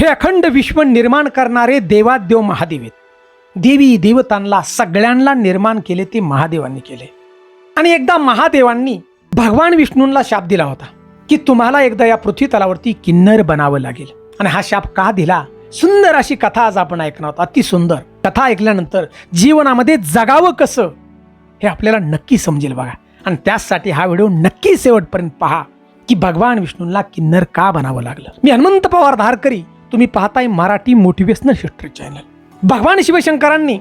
हे अखंड विश्व निर्माण करणारे देवादेव महादेव आहेत. देवी देवतांना सगळ्यांना निर्माण केले ते महादेवांनी केले. आणि एकदा महादेवांनी भगवान विष्णूंना शाप दिला होता की तुम्हाला एकदा या पृथ्वी तलावरती किन्नर बनावं लागेल. आणि हा शाप का दिला? सुंदर अशी कथा आज आपण ऐकणार आहोत. अति सुंदर. कथा ऐकल्यानंतर जीवनामध्ये जगावं कसं हे आपल्याला नक्की समजेल बघा. आणि त्याचसाठी हा व्हिडिओ नक्की शेवटपर्यंत पहा की भगवान विष्णूंना किन्नर का बनावं लागलं? मी हनुमंत पवार धारकरी तुम्ही पाहताय मराठी मोटिवेशनल हिस्ट्री चॅनल भगवान शिवशंकरांनी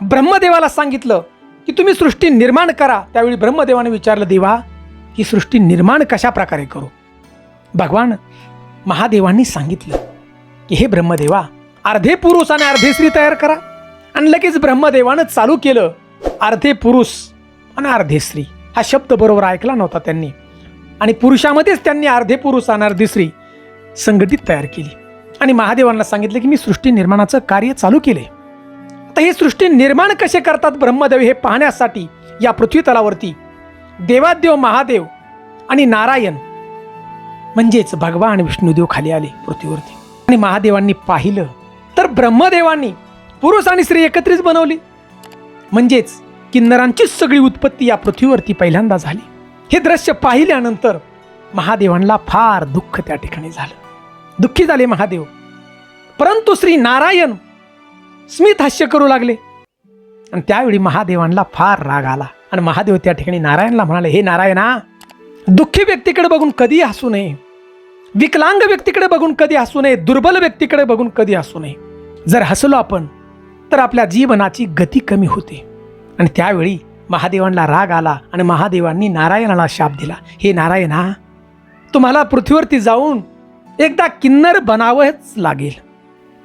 ब्रह्मदेवाला सांगितलं की तुम्ही सृष्टी निर्माण करा. त्यावेळी ब्रह्मदेवाने विचारलं देवा ही सृष्टी निर्माण कशा प्रकारे करू? भगवान महादेवांनी सांगितलं की हे ब्रह्मदेवा अर्धे पुरुष आणि अर्धे स्त्री तयार करा. आणि लगेच ब्रह्मदेवानं चालू केलं अर्धे पुरुष आणि अर्धे स्त्री. हा शब्द बरोबर ऐकला नव्हता त्यांनी. आणि पुरुषामध्येच त्यांनी अर्धे पुरुष आणि अर्धी स्त्री संघटित तयार केली. आणि महादेवांना सांगितलं की मी सृष्टी निर्माणाचं कार्य चालू केले. आता हे सृष्टी निर्माण कसे करतात ब्रह्मदेव हे पाहण्यासाठी या पृथ्वी तलावरती देवादेव महादेव आणि नारायण म्हणजेच भगवान विष्णुदेव खाली आले पृथ्वीवरती. आणि महादेवांनी पाहिलं तर ब्रह्मदेवांनी पुरुष आणि स्त्री एकत्रित बनवली. म्हणजेच किन्नरांचीच सगळी उत्पत्ती या पृथ्वीवरती पहिल्यांदा झाली. हे दृश्य पाहिल्यानंतर महादेवांना फार दुःख त्या ठिकाणी झालं. दुःखी झाले महादेव. परंतु श्री नारायण स्मित हास्य करू लागले. आणि त्यावेळी महादेवांना फार राग आला. आणि महादेव त्या ठिकाणी नारायणला म्हणाले हे नारायणा दुःखी व्यक्तीकडे बघून कधी हसू नये. विकलांग व्यक्तीकडे बघून कधी हसू नये. दुर्बल व्यक्तीकडे बघून कधी हसू नये. जर हसलो आपण तर आपल्या जीवनाची गती कमी होते. आणि त्यावेळी महादेवांना राग आला आणि महादेवांनी नारायणाला शाप दिला. हे नारायणा तुम्हाला पृथ्वीवरती जाऊन एकदा किन्नर बनावंच लागेल.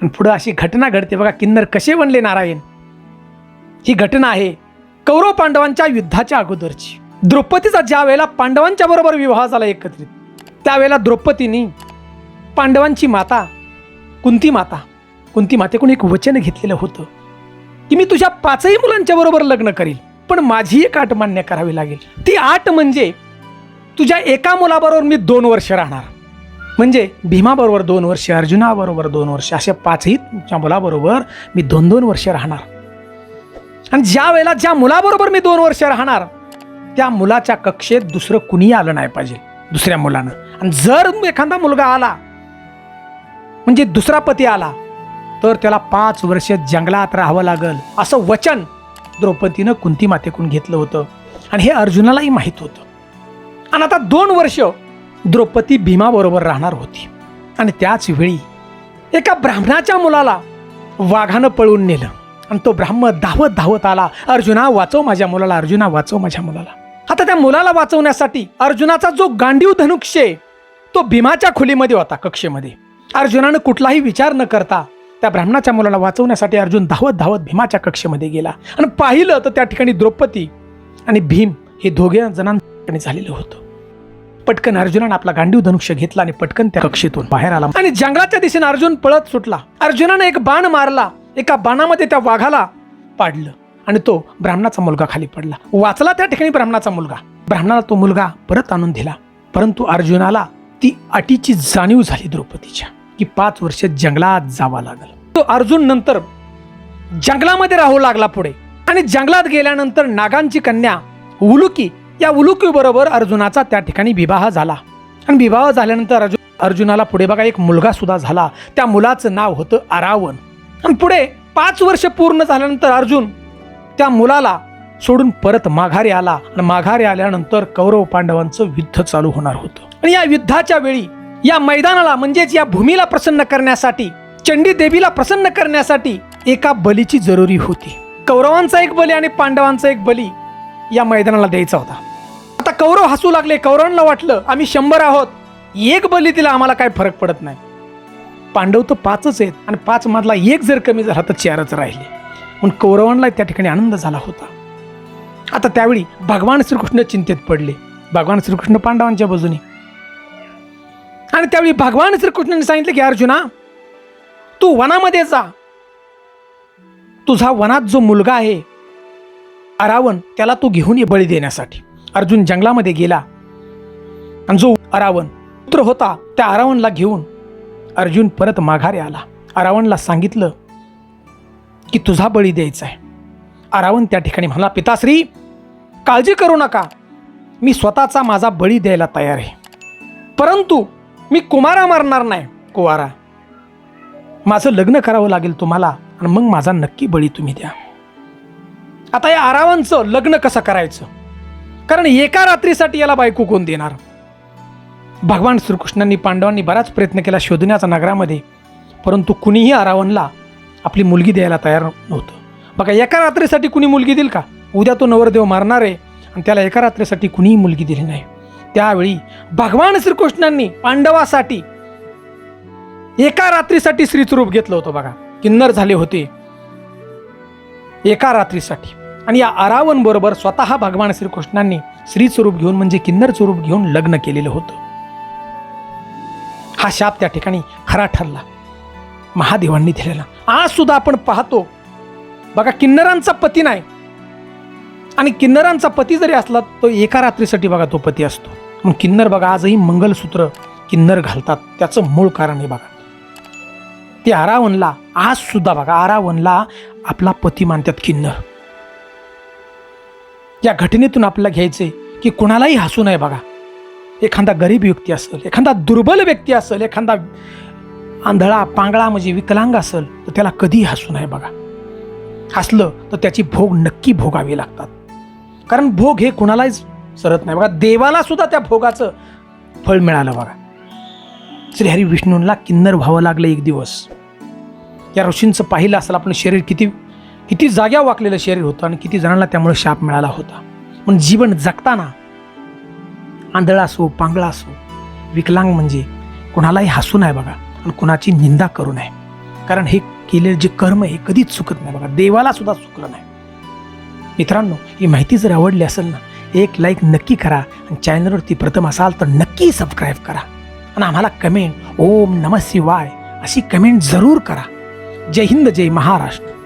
पुढं अशी घटना घडते. बघा किन्नर कसे बनले नारायण? ही घटना आहे कौरव पांडवांच्या युद्धाच्या अगोदरची. द्रौपदीचा ज्या वेळेला पांडवांच्या बरोबर विवाह झाला एकत्रित त्यावेळेला द्रौपदीने पांडवांची माता कुंती माता कुंती मातेकडून एक वचन घेतलेलं होतं की मी तुझ्या पाचही मुलांच्या बरोबर लग्न करील पण माझी एक आट मान्य करावी लागेल. ती आट म्हणजे तुझ्या एका मुलाबरोबर मी दोन वर्ष राहणार. म्हणजे भीमाबरोबर दोन वर्ष अर्जुनाबरोबर दोन वर्ष अशा पाचही तुमच्या मुलाबरोबर मी दोन दोन वर्ष राहणार. आणि ज्या वेळेला ज्या मुलाबरोबर मी दोन वर्ष राहणार त्या मुलाच्या कक्षेत दुसरं कुणी आलं नाही पाहिजे दुसऱ्या मुलानं. आणि जर एखादा मुलगा आला म्हणजे दुसरा पती आला तर त्याला पाच वर्ष जंगलात राहावं लागल असं वचन द्रौपदीनं कुंती मातेकडून घेतलं होतं. आणि हे अर्जुनालाही माहीत होतं. आणि आता दोन वर्ष द्रौपदी भीमाबरोबर राहणार होती. आणि त्याच वेळी एका ब्राह्मणाच्या मुलाला वाघानं पळून नेलं. आणि तो ब्राह्मण धावत धावत आला अर्जुना वाचव माझ्या मुलाला अर्जुना वाचव माझ्या मुलाला. आता त्या मुलाला वाचवण्यासाठी अर्जुनाचा जो गांडीव धनुक्ष आहे तो भीमाच्या खोलीमध्ये होता कक्षेमध्ये. अर्जुनानं कुठलाही विचार न करता त्या ब्राह्मणाच्या मुलाला वाचवण्यासाठी अर्जुन धावत धावत भीमाच्या कक्षेमध्ये गेला. आणि पाहिलं तर त्या ठिकाणी द्रौपदी आणि भीम हे दोघे जणांनी झालेलं होतं. पटकन अर्जुनानं आपला गांडीव धनुष्य घेतला आणि पटकन त्या कक्षेतून बाहेर आला. आणि जंगलाच्या दिशेने अर्जुन पळत सुटला. अर्जुनानं एक बाण मारला. एका बाणामध्ये त्या वाघाला पाडलं. आणि तो ब्राह्मणाचा मुलगा खाली पडला. वाचला त्या ठिकाणी ब्राह्मणाचा मुलगा. ब्राह्मणाला तो मुलगा परत आणून दिला. परंतु अर्जुनाला ती अटीची जाणीव झाली द्रौपदीच्या की पाच वर्ष जंगलात जावा लागल. तो अर्जुन नंतर जंगलामध्ये राहू लागला पुढे. आणि जंगलात गेल्यानंतर नागांची कन्या उलुकी या उलुकी बरोबर अर्जुनाचा त्या ठिकाणी विवाह झाला. आणि विवाह झाल्यानंतर अर्जुन अर्जुनाला पुढे बघा एक मुलगा सुद्धा झाला. त्या मुलाचं नाव होतं अरावण आणि पुढे पाच वर्ष पूर्ण झाल्यानंतर अर्जुन त्या मुलाला सोडून परत माघारी आला. आणि माघारी आल्यानंतर कौरव पांडवांचं युद्ध चालू होणार होतं. आणि या युद्धाच्या वेळी या मैदानाला म्हणजेच या भूमीला प्रसन्न करण्यासाठी चंडी देवीला प्रसन्न करण्यासाठी एका बलीची जरुरी होती. कौरवांचा एक बली आणि पांडवांचा एक बली या मैदानाला द्यायचा होता. कौरव हसू लागले कौरवांना वाटलं आम्ही शंभर आहोत. एक बली तिला आम्हाला काय फरक पडत नाही. पांडव तर पाचच आहेत आणि पाच मधला एक जर कमी झाला तर चारच राहिले. म्हणून कौरवांना त्या ठिकाणी आनंद झाला होता. आता त्यावेळी भगवान श्रीकृष्ण चिंतेत पडले. भगवान श्रीकृष्ण पांडवांच्या बाजूने. आणि त्यावेळी भगवान श्रीकृष्णाने सांगितलं की अर्जुना तू वनामध्ये जा. तुझा वनात जो मुलगा आहे अरावण त्याला तू घेऊन ये बळी देण्यासाठी. अर्जुन जंगलामध्ये गेला. आणि जो अरावण पुत्र होता त्या अरावणला घेऊन अर्जुन परत माघारी आला. अरावणला सांगितलं की तुझा बळी द्यायचा आहे. अरावण त्या ठिकाणी म्हणला पिताश्री काळजी करू नका. मी स्वतःचा माझा बळी द्यायला तयार आहे. परंतु मी कुमारा मारणार नाही. कुवारा. माझं लग्न करावं लागेल तुम्हाला आणि मग माझा नक्की बळी तुम्ही द्या. आता या आरावांचं लग्न कसं करायचं? कारण एका रात्रीसाठी याला बायको कोण देणार? भगवान श्रीकृष्णांनी पांडवांनी बराच प्रयत्न केला शोधण्याचा नगरामध्ये परंतु कुणीही आरावणला आपली मुलगी द्यायला तयार नव्हतं. बघा एका रात्रीसाठी कुणी मुलगी देईल का? उद्या तो नवरदेव मारणार आहे आणि त्याला एका रात्रीसाठी कुणीही मुलगी दिली नाही. त्यावेळी भगवान श्रीकृष्णांनी पांडवासाठी एका रात्रीसाठी स्त्रीचं रूप घेतलं होतं बघा. किन्नर झाले होते एका रात्रीसाठी. आणि या अरावण बरोबर स्वतः भगवान श्रीकृष्णांनी स्त्री रूप घेऊन म्हणजे किन्नर स्वरूप घेऊन लग्न केलेलं होतं. हा शाप त्या ठिकाणी खरा ठरला. महादेवांनी दिलेला. आज सुद्धा आपण पाहतो. बघा किन्नरांचा पती नाही. आणि किन्नरांचा पती जरी असला तो एका रात्रीसाठी बघा तो पती असतो. मग किन्नर बघा आजही मंगलसूत्र किन्नर घालतात. त्याचं मूळ कारण आहे बघा. ते आरावणला आज सुद्धा बघा आरावणला आपला पती मानतात किन्नर. या घटनेतून आपल्याला घ्यायचे की कुणालाही हसू नये बघा. एखादा गरीब व्यक्ती असेल एखादा दुर्बल व्यक्ती असेल एखादा आंधळा पांगळा म्हणजे विकलांग असेल तर त्याला कधीही हसू नये बघा. हसलं तर त्याची भोग नक्की भोगावी लागतात. कारण भोग हे कुणालाच सरत नाही बघा. देवाला सुद्धा त्या भोगाचं फळ मिळालं बघा. श्रीहरी विष्णूंना किन्नर व्हावं लागलं एक दिवस. या ऋषींचं पाहिलं असेल आपण शरीर किती किती जाग्या वाकलेलं शरीर होतं आणि किती जणांना त्यामुळे शाप मिळाला होता. पण जीवन जगताना आंधळा असो पांगळा असो विकलांग म्हणजे कुणालाही हसू नाही बघा आणि कुणाची निंदा करू नये. कारण हे केलेलं जे कर्म हे कधीच चुकत नाही बघा. देवाला सुद्धा चुकलं नाही. मित्रांनो ही माहिती जर आवडली असेल ना एक लाईक नक्की करा आणि चॅनलवरती प्रथम असाल तर नक्की सबस्क्राईब करा. आणि आम्हाला कमेंट ओम नम शिवाय अशी कमेंट जरूर करा. जय हिंद जय महाराष्ट्र.